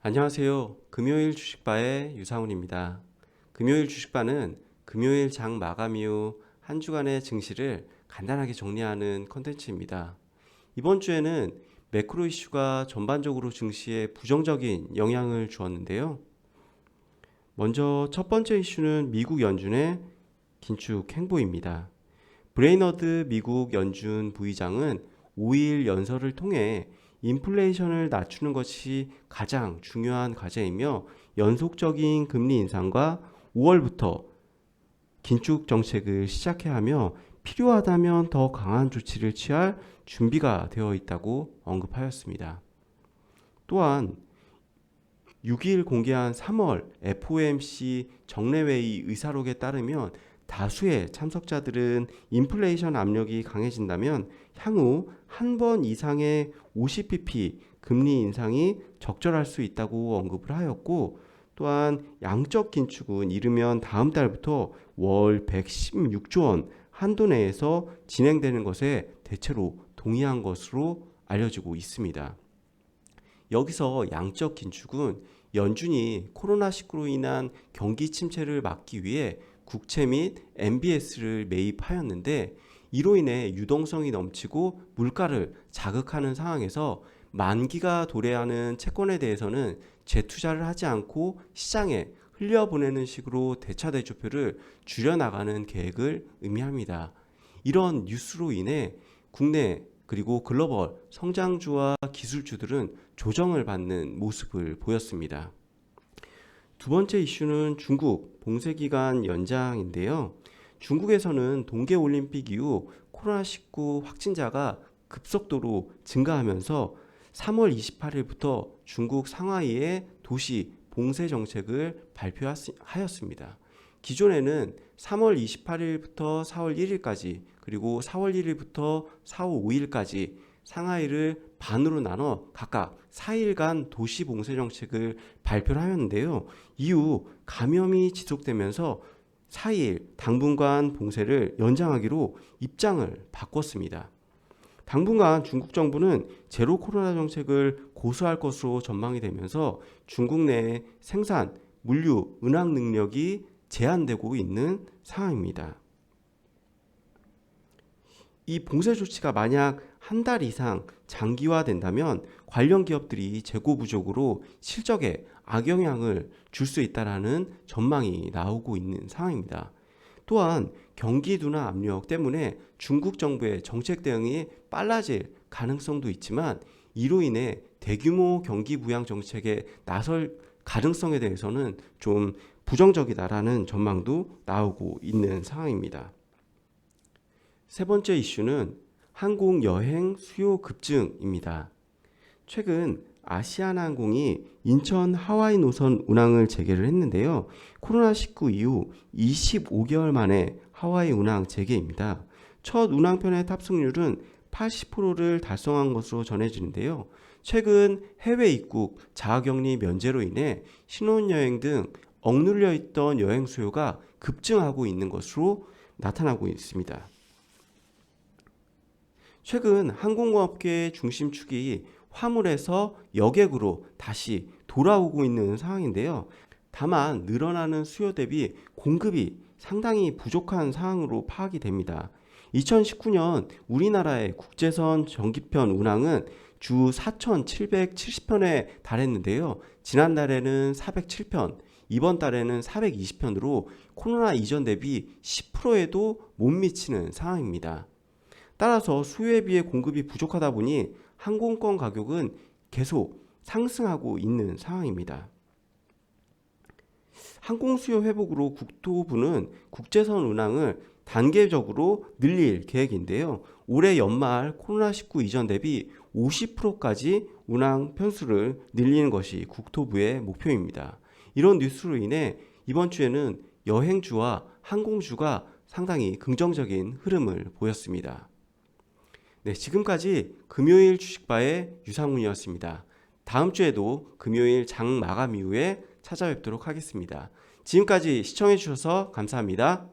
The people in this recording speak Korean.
안녕하세요. 금요일 주식바의 유상훈입니다. 금요일 주식바는 금요일 장 마감 이후 한 주간의 증시를 간단하게 정리하는 컨텐츠입니다. 이번 주에는 매크로 이슈가 전반적으로 증시에 부정적인 영향을 주었는데요. 먼저 첫 번째 이슈는 미국 연준의 긴축 행보입니다. 브레이너드 미국 연준 부의장은 5일 연설을 통해 인플레이션을 낮추는 것이 가장 중요한 과제이며 연속적인 금리 인상과 5월부터 긴축 정책을 시작해야 하며 필요하다면 더 강한 조치를 취할 준비가 되어 있다고 언급하였습니다. 또한 6일 공개한 3월 FOMC 정례회의 의사록에 따르면 다수의 참석자들은 인플레이션 압력이 강해진다면 향후 한 번 이상의 50pp 금리 인상이 적절할 수 있다고 언급을 하였고 또한 양적 긴축은 이르면 다음 달부터 월 116조 원 한도 내에서 진행되는 것에 대체로 동의한 것으로 알려지고 있습니다. 여기서 양적 긴축은 연준이 코로나19로 인한 경기 침체를 막기 위해 국채 및 MBS를 매입하였는데 이로 인해 유동성이 넘치고 물가를 자극하는 상황에서 만기가 도래하는 채권에 대해서는 재투자를 하지 않고 시장에 흘려보내는 식으로 대차 대조표를 줄여나가는 계획을 의미합니다. 이런 뉴스로 인해 국내 그리고 글로벌 성장주와 기술주들은 조정을 받는 모습을 보였습니다. 두 번째 이슈는 중국 봉쇄 기간 연장인데요. 중국에서는 동계올림픽 이후 코로나19 확진자가 급속도로 증가하면서 3월 28일부터 중국 상하이의 도시 봉쇄 정책을 발표하였습니다. 기존에는 3월 28일부터 4월 1일까지 그리고 4월 1일부터 4월 5일까지 상하이를 반으로 나눠 각각 4일간 도시 봉쇄 정책을 발표를 하였는데요. 이후 감염이 지속되면서 4일 당분간 봉쇄를 연장하기로 입장을 바꿨습니다. 당분간 중국 정부는 제로 코로나 정책을 고수할 것으로 전망이 되면서 중국 내 생산, 물류, 은학 능력이 제한되고 있는 상황입니다. 이 봉쇄 조치가 만약 한 달 이상 장기화된다면 관련 기업들이 재고 부족으로 실적에 악영향을 줄 수 있다라는 전망이 나오고 있는 상황입니다. 또한 경기 둔화 압력 때문에 중국 정부의 정책 대응이 빨라질 가능성도 있지만 이로 인해 대규모 경기 부양 정책에 나설 가능성에 대해서는 좀 부정적이다라는 전망도 나오고 있는 상황입니다. 세 번째 이슈는 항공 여행 수요 급증입니다. 최근 아시아나항공이 인천 하와이 노선 운항을 재개를 했는데요. 코로나19 이후 25개월 만에 하와이 운항 재개입니다. 첫 운항편의 탑승률은 80%를 달성한 것으로 전해지는데요. 최근 해외 입국 자가격리 면제로 인해 신혼여행 등 억눌려 있던 여행 수요가 급증하고 있는 것으로 나타나고 있습니다. 최근 항공업계의 중심축이 화물에서 여객으로 다시 돌아오고 있는 상황인데요. 다만 늘어나는 수요 대비 공급이 상당히 부족한 상황으로 파악이 됩니다. 2019년 우리나라의 국제선 전기편 운항은 주 4,770편에 달했는데요. 지난달에는 407편, 이번 달에는 420편으로 코로나 이전 대비 10%에도 못 미치는 상황입니다. 따라서 수요에 비해 공급이 부족하다 보니 항공권 가격은 계속 상승하고 있는 상황입니다. 항공 수요 회복으로 국토부는 국제선 운항을 단계적으로 늘릴 계획인데요. 올해 연말 코로나19 이전 대비 50%까지 운항 편수를 늘리는 것이 국토부의 목표입니다. 이런 뉴스로 인해 이번 주에는 여행주와 항공주가 상당히 긍정적인 흐름을 보였습니다. 네, 지금까지 금요일 주식바의 유상훈이었습니다. 다음 주에도 금요일 장 마감 이후에 찾아뵙도록 하겠습니다. 지금까지 시청해 주셔서 감사합니다.